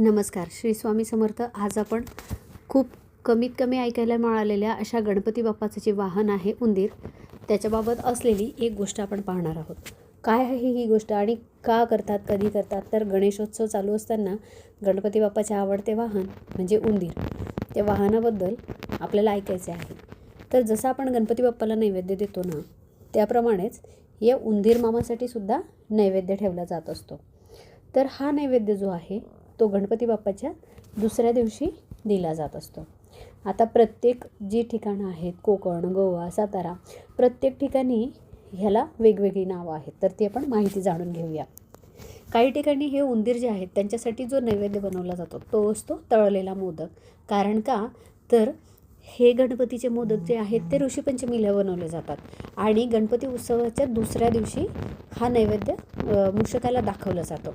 नमस्कार. श्री स्वामी समर्थ आज आपण खूप कमीत कमी ऐकायला मिळालेल्या अशा गणपती बाप्पाचं जे वाहन आहे उंदीर त्याच्याबाबत असलेली एक गोष्ट आपण पाहणार आहोत. काय आहे ही गोष्ट आणि का करतात कधी करतात? तर गणेशोत्सव चालू असताना गणपती बाप्पाचे आवडते वाहन म्हणजे उंदीर. त्या वाहनाबद्दल आपल्याला ऐकायचे आहे. तर जसं आपण गणपती बाप्पाला नैवेद्य देतो ना त्याप्रमाणेच या उंदीर मामासाठी सुद्धा नैवेद्य ठेवला जात असतो. तर हा नैवेद्य जो आहे तो गणपती बाप्पाच्या दुसऱ्या दिवशी दिला जात असतो. आता प्रत्येक जी ठिकाणं आहेत कोकण गोवा सातारा प्रत्येक ठिकाणी ह्याला वेगवेगळी नावं आहेत. तर ती आपण माहिती जाणून घेऊया. काही ठिकाणी हे उंदीर जे आहेत त्यांच्यासाठी जो नैवेद्य बनवला जातो तो असतो तळलेला मोदक. कारण का? तर हे गणपतीचे मोदक जे आहेत ते ऋषीपंचमीला बनवले जातात. आणि गणपती उत्सवाच्या दुसऱ्या दिवशी हा नैवेद्य मूषकाला दाखवला जातो.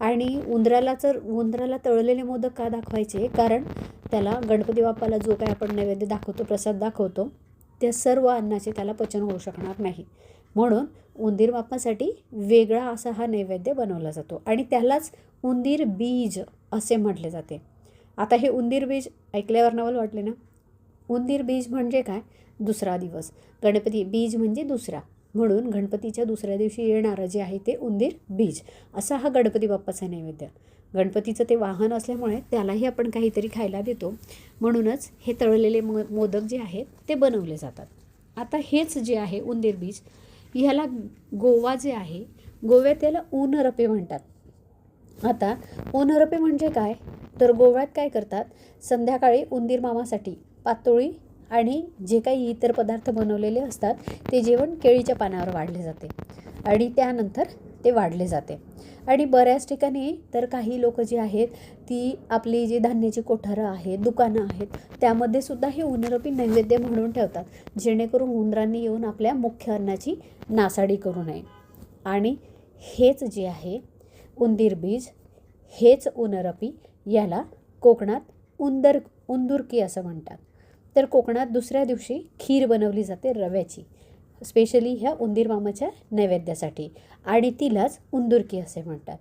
आणि उंदराला तर उंदराला तळलेले मोदक का दाखवायचे? कारण त्याला गणपती बाप्पाला जो काय आपण नैवेद्य दाखवतो प्रसाद दाखवतो त्या सर्व अन्नाचे त्याला पचन होऊ शकणार नाही. म्हणून उंदीर बाप्पासाठी वेगळा असा हा नैवेद्य बनवला जातो आणि त्यालाच उंदीर बीज असे म्हटले जाते. आता हे उंदीर बीज ऐकल्यावर नवल वाटले ना? उंदीर बीज म्हणजे काय? दुसरा दिवस. गणपती बीज म्हणजे दुसरा. म्हणून गणपतीच्या दुसऱ्या दिवशी येणारं जे आहे ते उंदीर बीज असा हा गणपती बाप्पाचा नैवेद्य. गणपतीचं ते वाहन असल्यामुळे त्यालाही आपण काहीतरी खायला देतो. म्हणूनच हे तळलेले मो मोदक जे आहेत ते बनवले जातात. आता हेच जे आहे उंदीर बीज ह्याला गोवा जे आहे गोव्यात त्याला ऊनरपे म्हणतात. आता ऊनरपे म्हणजे काय? तर गोव्यात काय करतात? संध्याकाळी उंदीर मामासाठी पातोळी आणि जे काही इतर पदार्थ बनवलेले असतात ते जेवण केळीच्या पानावर वाढले जाते आणि त्यानंतर ते वाढले जाते. आणि बऱ्याच ठिकाणी तर काही लोक जी आहेत ती आपली जी धान्याची कोठारं आहेत दुकानं आहेत त्यामध्ये सुद्धा हे उन्नरपी नैवेद्य म्हणून ठेवतात जेणेकरून उंदरांनी येऊन आपल्या मुख्य अन्नाची नासाडी करू नये. आणि हेच जे आहे उंदीर बीज हेच उनरपी याला कोकणात उंदर उंदुरकी असं म्हणतात. तर कोकणात दुसऱ्या दिवशी खीर बनवली जाते रव्याची स्पेशली ह्या उंदीर मामाच्या नैवेद्यासाठी. आणि तिलाच उंदुरकी असे म्हणतात.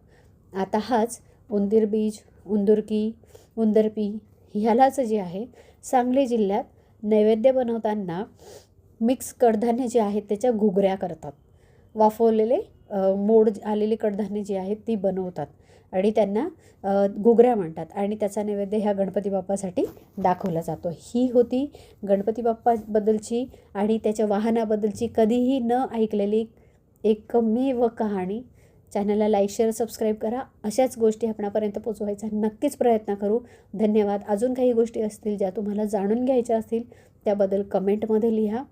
आता हाच उंदीर बीज उंदुरकी उंदरपी ह्यालाच जे आहे सांगली जिल्ह्यात नैवेद्य बनवताना मिक्स कडधान्य जे आहेत त्याच्या घुगऱ्या करतात. वाफवलेले मोड आलेली कडधान्य जी आहेत ती बनवतात. आणि त्यांना घुगऱ्या म्हणतात. आणि त्याचा नैवेद्य ह्या गणपती बाप्पासाठी दाखवला जातो. ही होती गणपती बाप्पाबद्दलची आणि त्याच्या वाहनाबद्दलची कधीही न ऐकलेली एकमेव कहाणी. चॅनलला लाईक शेअर सबस्क्राईब करा. अशाच गोष्टी आपणापर्यंत पोचवायचा नक्कीच प्रयत्न करू. धन्यवाद. अजून काही गोष्टी असतील ज्या तुम्हाला जाणून घ्यायच्या असतील त्याबद्दल कमेंटमध्ये लिहा.